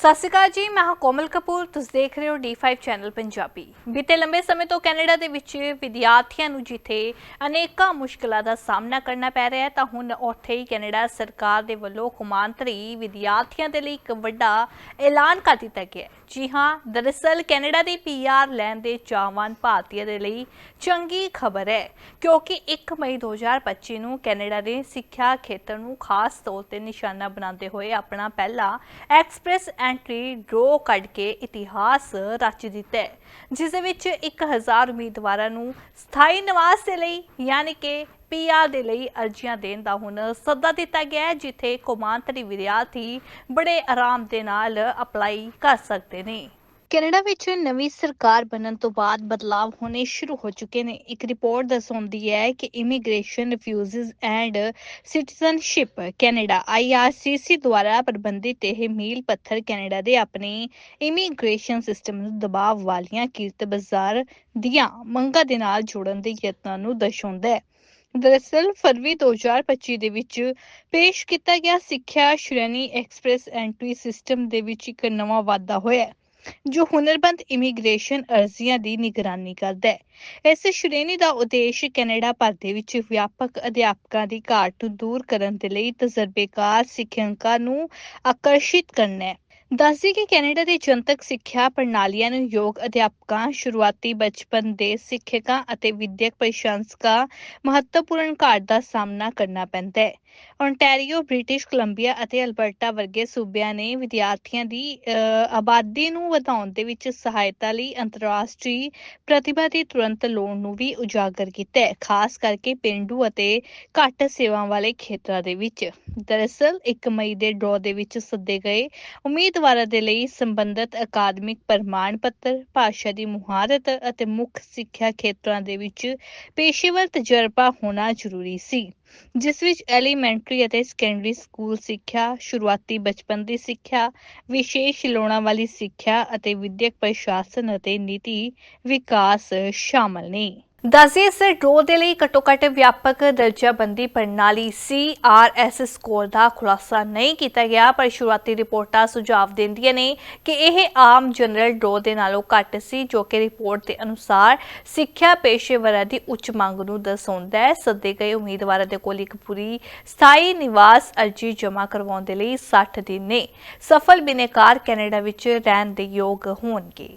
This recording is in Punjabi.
ਸਤਿ ਸ਼੍ਰੀ ਅਕਾਲ ਜੀ, ਮੈਂ ਹਾਂ ਕੋਮਲ ਕਪੂਰ, ਤੁਸੀਂ ਦੇਖ ਰਹੇ ਹੋ D5 ਚੈਨਲ ਪੰਜਾਬੀ। ਬੀਤੇ ਲੰਬੇ ਸਮੇਂ ਤੋਂ ਕੈਨੇਡਾ ਦੇ ਵਿੱਚ ਵਿਦਿਆਰਥੀਆਂ ਨੂੰ ਜਿੱਥੇ ਅਨੇਕਾਂ ਮੁਸ਼ਕਲਾਂ ਦਾ ਸਾਹਮਣਾ ਕਰਨਾ ਪੈ ਰਿਹਾ ਹੈ, ਤਾਂ ਹੁਣ ਉੱਥੇ ਹੀ ਕੈਨੇਡਾ ਸਰਕਾਰ ਦੇ ਵੱਲੋਂ ਕੌਮਾਂਤਰੀ ਵਿਦਿਆਰਥੀਆਂ ਦੇ ਲਈ ਇੱਕ ਵੱਡਾ ਐਲਾਨ ਕਰ ਦਿੱਤਾ ਗਿਆ ਹੈ। ਜੀ ਹਾਂ, ਦਰਅਸਲ ਕੈਨੇਡਾ ਦੀ ਪੀਆਰ ਲੈਣ ਦੇ ਚਾਹਵਾਨ ਭਾਰਤੀਆਂ ਦੇ ਲਈ ਚੰਗੀ ਖਬਰ ਹੈ, ਕਿਉਂਕਿ 1 ਮਈ 2025 ਨੂੰ ਕੈਨੇਡਾ ਦੇ ਸਿੱਖਿਆ ਖੇਤਰ ਨੂੰ ਖਾਸ ਤੌਰ ਤੇ ਨਿਸ਼ਾਨਾ ਬਣਾਉਂਦੇ ਹੋਏ ਆਪਣਾ ਪਹਿਲਾ ਐਕਸਪ੍ਰੈਸ ਐਂਟਰੀ ਡਰੋ ਕੱਢ ਕੇ ਇਤਿਹਾਸ ਰਚ ਦਿੱਤਾ ਹੈ, ਜਿਸ ਦੇ ਵਿੱਚ 1000 ਉਮੀਦਵਾਰਾਂ ਨੂੰ ਸਥਾਈ ਨਿਵਾਸ ਦੇ ਲਈ, ਯਾਨੀ ਕਿ ਪੀਆਰ ਦੇ ਲਈ ਅਰਜ਼ੀਆਂ ਦੇਣ ਦਾ ਹੁਣ ਸੱਦਾ ਦਿੱਤਾ ਗਿਆ ਹੈ, ਜਿੱਥੇ ਕੌਮਾਂਤਰੀ ਵਿਦਿਆਰਥੀ ਬੜੇ ਆਰਾਮ ਦੇ ਨਾਲ ਅਪਲਾਈ ਕਰ ਸਕਦੇ ਨੇ। ਕੈਨੇਡਾ ਵਿੱਚ ਨਵੀਂ ਸਰਕਾਰ ਬਣਨ ਤੋਂ ਬਾਅਦ ਬਦਲਾਅ ਹੋਣੇ ਸ਼ੁਰੂ ਹੋ ਚੁੱਕੇ ਨੇ। ਇੱਕ ਰਿਪੋਰਟ ਦਰਸਾਉਂਦੀ ਹੈ ਕਿ immigration refugees and citizenship Canada IRCC ਦੁਆਰਾ ਪ੍ਰਬੰਧਿਤ ਇਹ ਮੀਲ ਪੱਥਰ ਕੈਨੇਡਾ ਦੇ ਆਪਣੇ ਇਮੀਗ੍ਰੇਸ਼ਨ ਸਿਸਟਮ ਨੂੰ ਦਬਾਅ ਵਾਲੀਆਂ ਕੀਰਤ ਬਾਜ਼ਾਰ ਦੀਆਂ ਮੰਗਾਂ ਦੇ ਨਾਲ ਜੋੜਨ ਦੇ ਯਤਨਾਂ ਨੂੰ ਦਰਸਾਉਂਦਾ ਹੈ। ਦਰਅਸਲ, ਫਰਵਰੀ 2025 ਦੇ ਵਿੱਚ ਪੇਸ਼ ਕੀਤਾ ਗਿਆ ਸਿੱਖਿਆ ਸ਼੍ਰੇਣੀ ਐਕਸਪ੍ਰੈਸ ਐਂਟਰੀ ਸਿਸਟਮ ਦੇ ਵਿੱਚ ਇੱਕ ਨਵਾਂ ਵਾਧਾ ਹੋਇਆ ਜੋ ਹੁਨਰਬੰਦ ਇਮੀਗ੍ਰੇਸ਼ਨ ਅਰਜ਼ੀਆਂ ਦੀ ਨਿਗਰਾਨੀ ਕਰਦਾ ਹੈ। ਇਸ ਸ਼੍ਰੇਣੀ ਦਾ ਉਦੇਸ਼ ਕੈਨੇਡਾ ਭਰ ਦੇ ਵਿੱਚ ਵਿਆਪਕ ਅਧਿਆਪਕਾਂ ਦੀ ਘਾਟ ਨੂੰ ਦੂਰ ਕਰਨ ਦੇ ਲਈ ਤਜਰਬੇਕਾਰ ਸਿੱਖਿਅਕਾਂ ਨੂੰ ਆਕਰਸ਼ਿਤ ਕਰਨਾ ਹੈ। ਦੱਸਦੀ ਕਿ ਕੈਨੇਡਾ ਦੇ ਜਨਤਕ ਸਿੱਖਿਆ ਪ੍ਰਣਾਲੀਆਂ ਨੂੰ ਯੋਗ ਅਧਿਆਪਕਾਂ, ਸ਼ੁਰੂਆਤੀ ਬਚਪਨ ਦੇ ਸਿੱਖਿਅਕਾਂ ਅਤੇ ਵਿਦਿਅਕ ਪ੍ਰਸ਼ੰਸਕਾਂ ਮਹੱਤਵਪੂਰਨ ਘਾਟ ਦਾ ਸਾਹਮਣਾ ਕਰਨਾ ਪੈਂਦਾ ਹੈ। ਓਨਟਾਰੀਓ ਬ੍ਰਿਟਿਸ਼ ਕੋਲੰਬੀਆ ਅਤੇ ਅਲਬਰਟਾ ਵਰਗੇ ਸੂਬਿਆਂ ਨੇ ਵਿਦਿਆਰਥੀਆਂ ਦੀ ਆਬਾਦੀ ਨੂੰ ਵਧਾਉਣ ਦੇ ਵਿੱਚ ਸਹਾਇਤਾ ਲਈ ਅੰਤਰਰਾਸ਼ਟਰੀ ਪ੍ਰਤਿਭਾ ਦੀ ਤੁਰੰਤ ਲੋੜ ਨੂੰ ਵੀ ਉਜਾਗਰ ਕੀਤਾ ਹੈ, ਖਾਸ ਕਰਕੇ ਪਿੰਡੂ ਅਤੇ ਘੱਟ ਸੇਵਾ ਵਾਲੇ ਖੇਤਰਾਂ ਦੇ ਵਿੱਚ। ਦਰਅਸਲ 1 ਮਈ ਦੇ ਡਰਾਅ ਦੇ ਵਿੱਚ ਸੱਦੇ ਗਏ ਉਮੀਦ ਉਮੀਦਵਾਰਾਂ ਦੇ ਲਈ ਸੰਬੰਧਿਤ ਅਕਾਦਮਿਕ ਪ੍ਰਮਾਣ ਪੱਤਰ, ਭਾਸ਼ਾ ਦੀ ਮੁਹਾਰਤ ਅਤੇ ਮੁੱਖ ਸਿੱਖਿਆ ਖੇਤਰਾਂ ਦੇ ਵਿੱਚ ਪੇਸ਼ੇਵਰ ਤਜਰਬਾ ਹੋਣਾ ਜ਼ਰੂਰੀ ਸੀ, ਜਿਸ ਵਿੱਚ ਐਲੀਮੈਂਟਰੀ ਅਤੇ ਸੈਕੰਡਰੀ ਸਕੂਲ ਸਿੱਖਿਆ, ਸ਼ੁਰੂਆਤੀ ਬਚਪਨ ਦੀ ਸਿੱਖਿਆ, ਵਿਸ਼ੇਸ਼ ਲੋੜਾਂ ਵਾਲੀ ਸਿੱਖਿਆ ਅਤੇ ਵਿਦਿਅਕ ਪ੍ਰਸ਼ਾਸਨ ਅਤੇ ਨੀਤੀ ਵਿਕਾਸ ਸ਼ਾਮਲ ਨੇ। ਦੱਸਦੇ ਇਸ ਡਰੋ ਦੇ ਲਈ ਘੱਟੋ ਘੱਟ ਵਿਆਪਕ ਦਰਜਾਬੰਦੀ ਪ੍ਰਣਾਲੀ CRS ਸਕੋਰ ਦਾ ਖੁਲਾਸਾ ਨਹੀਂ ਕੀਤਾ ਗਿਆ, ਪਰ ਸ਼ੁਰੂਆਤੀ ਰਿਪੋਰਟਾਂ ਸੁਝਾਅ ਦਿੰਦੀਆਂ ਨੇ ਕਿ ਇਹ ਆਮ ਜਨਰਲ ਡਰੋ ਦੇ ਨਾਲੋਂ ਘੱਟ ਸੀ, ਜੋ ਕਿ ਰਿਪੋਰਟ ਦੇ ਅਨੁਸਾਰ ਸਿੱਖਿਆ ਪੇਸ਼ੇਵਰਾਂ ਦੀ ਉੱਚ ਮੰਗ ਨੂੰ ਦਰਸਾਉਂਦਾ ਹੈ। ਸੱਦੇ ਗਏ ਉਮੀਦਵਾਰਾਂ ਦੇ ਕੋਲ ਇੱਕ ਪੂਰੀ ਸਥਾਈ ਨਿਵਾਸ ਅਰਜ਼ੀ ਜਮ੍ਹਾਂ ਕਰਵਾਉਣ ਦੇ ਲਈ 60 ਦਿਨ ਨੇ। ਸਫਲ ਬਿਨੇਕਾਰ ਕੈਨੇਡਾ ਵਿੱਚ ਰਹਿਣ ਦੇ ਯੋਗ ਹੋਣਗੇ।